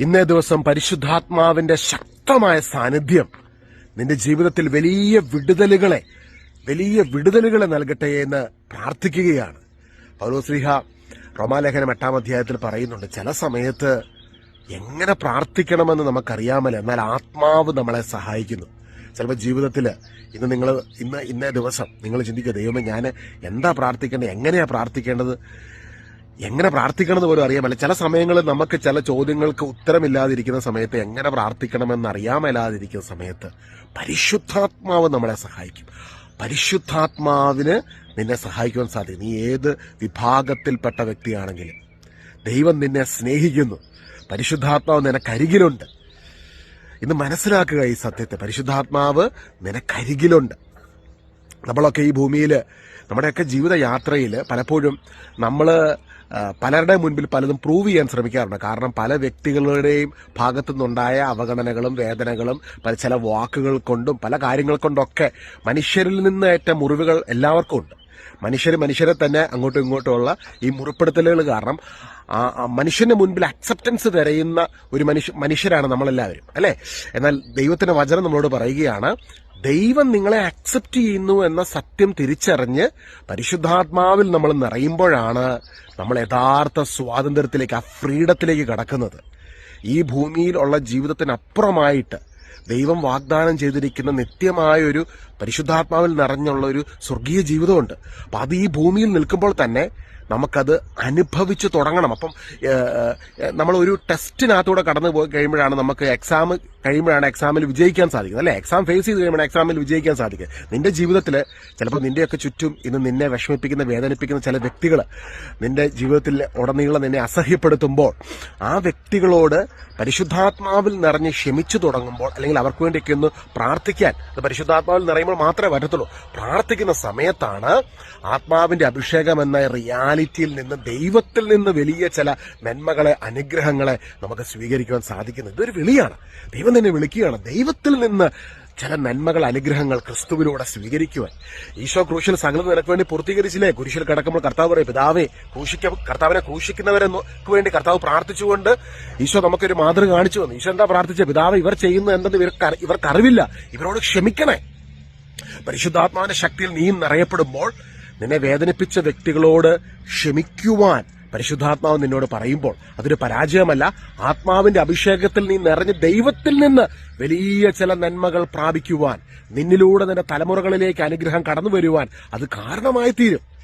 ഇന്നേ ദിവസം പരിശുദ്ധാത്മാവിന്റെ ശക്തമായ സാന്നിധ്യം നിന്റെ ജീവിതത്തിൽ വലിയ വിടുതലുകളെ വലിയ വിടുതലുകളെ നൽകട്ടെ എന്ന് പ്രാർത്ഥിക്കുകയാണ്. പൗലോസ്ലിഹ റോമാലേഖനം എട്ടാം അധ്യായത്തിൽ പറയുന്നുണ്ട് ചില സമയത്ത് എങ്ങനെ പ്രാർത്ഥിക്കണമെന്ന് നമുക്കറിയാമല്ലോ എന്നാൽ ആത്മാവ് നമ്മളെ സഹായിക്കുന്നു. ചിലപ്പോൾ ജീവിതത്തിൽ ഇന്ന് നിങ്ങൾ ഇന്ന് ഇന്നേ ദിവസം നിങ്ങൾ ചിന്തിക്കുക ദൈവമേ ഞാൻ എന്താ പ്രാർത്ഥിക്കേണ്ടത് എങ്ങനെയാണ് പ്രാർത്ഥിക്കേണ്ടത്? എങ്ങനെ പ്രാർത്ഥിക്കണമെന്ന് പോലും അറിയാമല്ല ചില സമയങ്ങളിൽ നമുക്ക് ചില ചോദ്യങ്ങൾക്ക് ഉത്തരമില്ലാതിരിക്കുന്ന സമയത്ത് എങ്ങനെ പ്രാർത്ഥിക്കണമെന്ന് അറിയാമല്ലാതിരിക്കുന്ന സമയത്ത് പരിശുദ്ധാത്മാവ് നമ്മളെ സഹായിക്കും. പരിശുദ്ധാത്മാവിന് നിന്നെ സഹായിക്കുവാൻ സാധിക്കും. നീ ഏത് വിഭാഗത്തിൽപ്പെട്ട വ്യക്തിയാണെങ്കിലും ദൈവം നിന്നെ സ്നേഹിക്കുന്നു. പരിശുദ്ധാത്മാവ് നിനക്കരികിലുണ്ട് ഇന്ന് മനസ്സിലാക്കുക ഈ സത്യത്തെ. പരിശുദ്ധാത്മാവ് നിനക്കരികിലുണ്ട് നമ്മളൊക്കെ ഈ ഭൂമിയിൽ നമ്മുടെയൊക്കെ ജീവിതയാത്രയിൽ പലപ്പോഴും നമ്മൾ പലരുടെ മുൻപിൽ പലതും പ്രൂവ് ചെയ്യാൻ ശ്രമിക്കാറുണ്ട്. കാരണം പല വ്യക്തികളുടെയും ഭാഗത്തു നിന്നുണ്ടായ അവഗണനകളും വേദനകളും പല ചില വാക്കുകൾ കൊണ്ടും പല കാര്യങ്ങൾ കൊണ്ടൊക്കെ മനുഷ്യരിൽ നിന്ന് ഏറ്റ മുറിവുകൾ എല്ലാവർക്കും ഉണ്ട്. മനുഷ്യർ മനുഷ്യരെ തന്നെ അങ്ങോട്ടും ഇങ്ങോട്ടുമുള്ള ഈ മുറിപ്പെടുത്തലുകൾ കാരണം മനുഷ്യന്റെ മുൻപിൽ അക്സെപ്റ്റൻസ് തിരയുന്ന ഒരു മനുഷ്യ മനുഷ്യരാണ് നമ്മളെല്ലാവരും അല്ലേ? എന്നാൽ ദൈവത്തിന്റെ വചനം നമ്മളോട് പറയുകയാണ് ദൈവം നിങ്ങളെ അക്സെപ്റ്റ് ചെയ്യുന്നു എന്ന സത്യം തിരിച്ചറിഞ്ഞ് പരിശുദ്ധാത്മാവിൽ നമ്മൾ നിറയുമ്പോഴാണ് നമ്മൾ യഥാർത്ഥ സ്വാതന്ത്ര്യത്തിലേക്ക് ആ ഫ്രീഡത്തിലേക്ക് കടക്കുന്നത്. ഈ ഭൂമിയിലുള്ള ജീവിതത്തിനപ്പുറമായിട്ട് ദൈവം വാഗ്ദാനം ചെയ്തിരിക്കുന്ന നിത്യമായ ഒരു പരിശുദ്ധാത്മാവിൽ നിറഞ്ഞുള്ള ഒരു സ്വർഗീയ ജീവിതമുണ്ട്. അപ്പൊ അത് ഈ ഭൂമിയിൽ നിൽക്കുമ്പോൾ തന്നെ നമുക്കത് അനുഭവിച്ച് തുടങ്ങണം. അപ്പം നമ്മൾ ഒരു ടെസ്റ്റിനകത്തൂടെ കടന്നു പോയി കഴിയുമ്പോഴാണ് നമുക്ക് എക്സാം കഴിയുമ്പോഴാണ് എക്സാമിൽ വിജയിക്കാൻ സാധിക്കുന്നത്. അല്ലെ? എക്സാം ഫേസ് ചെയ്ത് കഴിയുമ്പോഴാണ് എക്സാമിൽ വിജയിക്കാൻ സാധിക്കുക നിന്റെ ജീവിതത്തിൽ ചിലപ്പോൾ നിന്റെയൊക്കെ ചുറ്റും ഇന്ന് നിന്നെ വിഷമിപ്പിക്കുന്ന വേദനിപ്പിക്കുന്ന ചില വ്യക്തികൾ നിന്റെ ജീവിതത്തിൽ ഉടനീളം നിന്നെ അസഹ്യപ്പെടുത്തുമ്പോൾ ആ വ്യക്തികളോട് പരിശുദ്ധാത്മാവിൽ നിറഞ്ഞ് ക്ഷമിച്ചു തുടങ്ങുമ്പോൾ അല്ലെങ്കിൽ അവർക്ക് വേണ്ടിയൊക്കെ ഒന്ന് പ്രാർത്ഥിക്കാൻ പരിശുദ്ധാത്മാവിൽ നിറയുമ്പോൾ മാത്രമേ പറ്റത്തുള്ളൂ പ്രാർത്ഥിക്കുന്ന സമയത്താണ് ആത്മാവിന്റെ അഭിഷേകം എന്ന റിയാലിറ്റിയിൽ നിന്ന് ദൈവത്തിൽ നിന്ന് വലിയ ചില നന്മകളെ അനുഗ്രഹങ്ങളെ നമുക്ക് സ്വീകരിക്കുവാൻ സാധിക്കുന്നത്. ഇതൊരു വിളിയാണ്. ദൈവം തന്നെ വിളിക്കുകയാണ്. ദൈവത്തിൽ നിന്ന് ചില നന്മകൾ അനുഗ്രഹങ്ങൾ ക്രിസ്തുവിലൂടെ സ്വീകരിക്കുവാൻ. ഈശോ ക്രൂശിൽ സകലം നിനക്ക് വേണ്ടി പൂർത്തീകരിച്ചില്ലേ? കുരിശിൽ കിടക്കുമ്പോൾ കർത്താവ് പറയും പിതാവേ ക്രൂശിക്ക കർത്താവിനെ ക്രൂശിക്കുന്നവരെ വേണ്ടി കർത്താവ് പ്രാർത്ഥിച്ചുകൊണ്ട് ഈശോ നമുക്കൊരു മാതൃക കാണിച്ചു വന്നു ഈശോ എന്താ പ്രാർത്ഥിച്ചത് പിതാവ് ഇവർ ചെയ്യുന്നു എന്തെന്ന് ഇവർക്ക് ഇവർക്കറിവില്ല ഇവരോട് ക്ഷമിക്കണേ. പരിശുദ്ധാത്മാവിന്റെ ശക്തിയിൽ നീ നിറയപ്പെടുമ്പോൾ നിന്നെ വേദനിപ്പിച്ച വ്യക്തികളോട് ക്ഷമിക്കുവാൻ പരിശുദ്ധാത്മാവ് നിന്നോട് പറയുമ്പോൾ അതൊരു പരാജയമല്ല. ആത്മാവിന്റെ അഭിഷേകത്തിൽ നീ നിറഞ്ഞ് ദൈവത്തിൽ നിന്ന് വലിയ ചില നന്മകൾ പ്രാപിക്കുവാൻ നിന്നിലൂടെ നിന്റെ തലമുറകളിലേക്ക് അനുഗ്രഹം കടന്നു വരുവാൻ അത് കാരണമായി തീരും.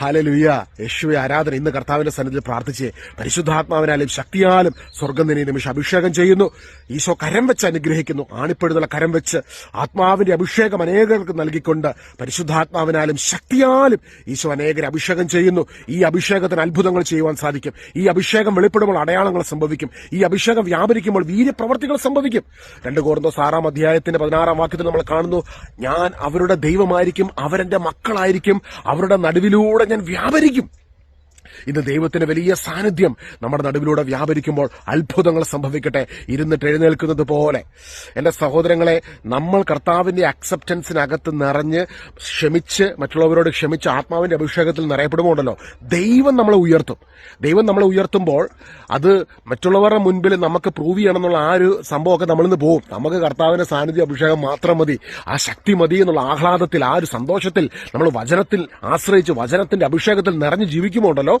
ഹാലലുയ്യ യേശുവെ ആരാധന ഇന്ന് കർത്താവിന്റെ സന്നിധിയിൽ പ്രാർത്ഥിച്ച് പരിശുദ്ധാത്മാവിനാലും ശക്തിയാലും സ്വർഗം നിന്നെ നിമിഷം അഭിഷേകം ചെയ്യുന്നു. ഈശോ കരം വെച്ച് അനുഗ്രഹിക്കുന്നു. ആണിപ്പെടുന്നുള്ള കരം വെച്ച് ആത്മാവിന്റെ അഭിഷേകം അനേകർക്ക് നൽകിക്കൊണ്ട് പരിശുദ്ധാത്മാവിനാലും ശക്തിയാലും ഈശോ അനേകരെ അഭിഷേകം ചെയ്യുന്നു. ഈ അഭിഷേകത്തിന് അത്ഭുതങ്ങൾ ചെയ്യുവാൻ സാധിക്കും. ഈ അഭിഷേകം വെളിപ്പെടുമ്പോൾ അടയാളങ്ങൾ സംഭവിക്കും. ഈ അഭിഷേകം വ്യാപരിക്കുമ്പോൾ വീര്യപ്രവർത്തികൾ സംഭവിക്കും. രണ്ട് കോർന്തോസ് ആറാം അധ്യായത്തിന്റെ പതിനാറാം വാക്യത്തിൽ നമ്മൾ കാണുന്നു ഞാൻ അവരുടെ ദൈവമായിരിക്കും അവരെന്റെ മക്കളായിരിക്കും അവരുടെ നടുവിലൂടെ ഞാൻ വ്യാപരിക്കും. ഇന്ന് ദൈവത്തിന്റെ വലിയ സാന്നിധ്യം നമ്മുടെ നടുവിലൂടെ വ്യാപരിക്കുമ്പോൾ അത്ഭുതങ്ങൾ സംഭവിക്കട്ടെ. ഇരുന്നിട്ട് എഴുന്നേൽക്കുന്നത് പോലെ. എന്റെ സഹോദരങ്ങളെ നമ്മൾ കർത്താവിന്റെ അക്സെപ്റ്റൻസിനകത്ത് നിറഞ്ഞ് ക്ഷമിച്ച് മറ്റുള്ളവരോട് ക്ഷമിച്ച് ആത്മാവിന്റെ അഭിഷേകത്തിൽ നിറയപ്പെടുമ്പോണ്ടല്ലോ? ദൈവം നമ്മളെ ഉയർത്തും. ദൈവം നമ്മളെ ഉയർത്തുമ്പോൾ അത് മറ്റുള്ളവരുടെ മുൻപിൽ നമുക്ക് പ്രൂവ് ചെയ്യണം എന്നുള്ള ആ ഒരു സംഭവമൊക്കെ നമ്മളിൽ നിന്ന് പോകും നമുക്ക് കർത്താവിന്റെ സാന്നിധ്യ അഭിഷേകം മാത്രം മതി. ആ ശക്തി മതി എന്നുള്ള ആഹ്ലാദത്തിൽ ആ ഒരു സന്തോഷത്തിൽ നമ്മൾ വചനത്തിൽ ആശ്രയിച്ച് വചനത്തിന്റെ അഭിഷേകത്തിൽ നിറഞ്ഞു ജീവിക്കുമ്പോണ്ടല്ലോ?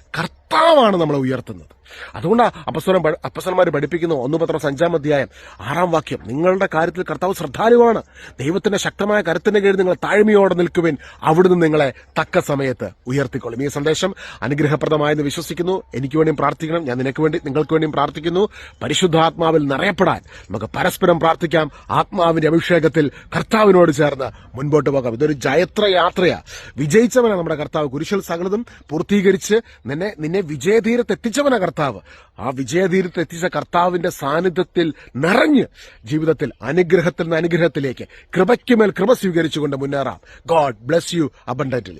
കർത്താവാണ് നമ്മളെ ഉയർത്തുന്നത്. അതുകൊണ്ടാണ് അപ്പസ്വരം അപ്പസ്വരന്മാർ പഠിപ്പിക്കുന്നു ഒന്ന് പത്രം അഞ്ചാം അധ്യായം ആറാം വാക്യം. നിങ്ങളുടെ കാര്യത്തിൽ കർത്താവ് ശ്രദ്ധാലുവാണ്. ദൈവത്തിന്റെ ശക്തമായ കരുത്തിന്റെ കീഴിൽ നിങ്ങൾ താഴ്മയോടെ നിൽക്കുവിൻ. അവിടുന്ന് നിങ്ങളെ തക്ക സമയത്ത് ഉയർത്തിക്കൊള്ളും. ഈ സന്ദേശം അനുഗ്രഹപ്രദമായെന്ന് വിശ്വസിക്കുന്നു. എനിക്ക് വേണ്ടിയും പ്രാർത്ഥിക്കണം. ഞാൻ നിനക്ക് വേണ്ടി നിങ്ങൾക്ക് വേണ്ടിയും പ്രാർത്ഥിക്കുന്നു. പരിശുദ്ധാത്മാവിൽ നിറയപ്പെടാൻ നമുക്ക് പരസ്പരം പ്രാർത്ഥിക്കാം. ആത്മാവിന്റെ അഭിഷേകത്തിൽ കർത്താവിനോട് ചേർന്ന് മുൻപോട്ട് പോകാം. ഇതൊരു ജയത്ര യാത്രയാണ് വിജയിച്ചവനാണ് നമ്മുടെ കർത്താവ്. കുരിശൽ സകലതും പൂർത്തീകരിച്ച് നിന്നെ നിന്നെ വിജയധീരത്ത് എത്തിച്ചവന കർത്താവ്. ആ വിജയധീരത്ത് എത്തിച്ച കർത്താവിന്റെ സാന്നിധ്യത്തിൽ നിറഞ്ഞ് ജീവിതത്തിൽ അനുഗ്രഹത്തിൽ നിന്ന് അനുഗ്രഹത്തിലേക്ക് കൃപയ്ക്കുമേൽ കൃപ സ്വീകരിച്ചുകൊണ്ട് മുന്നേറാം. God bless you abundantly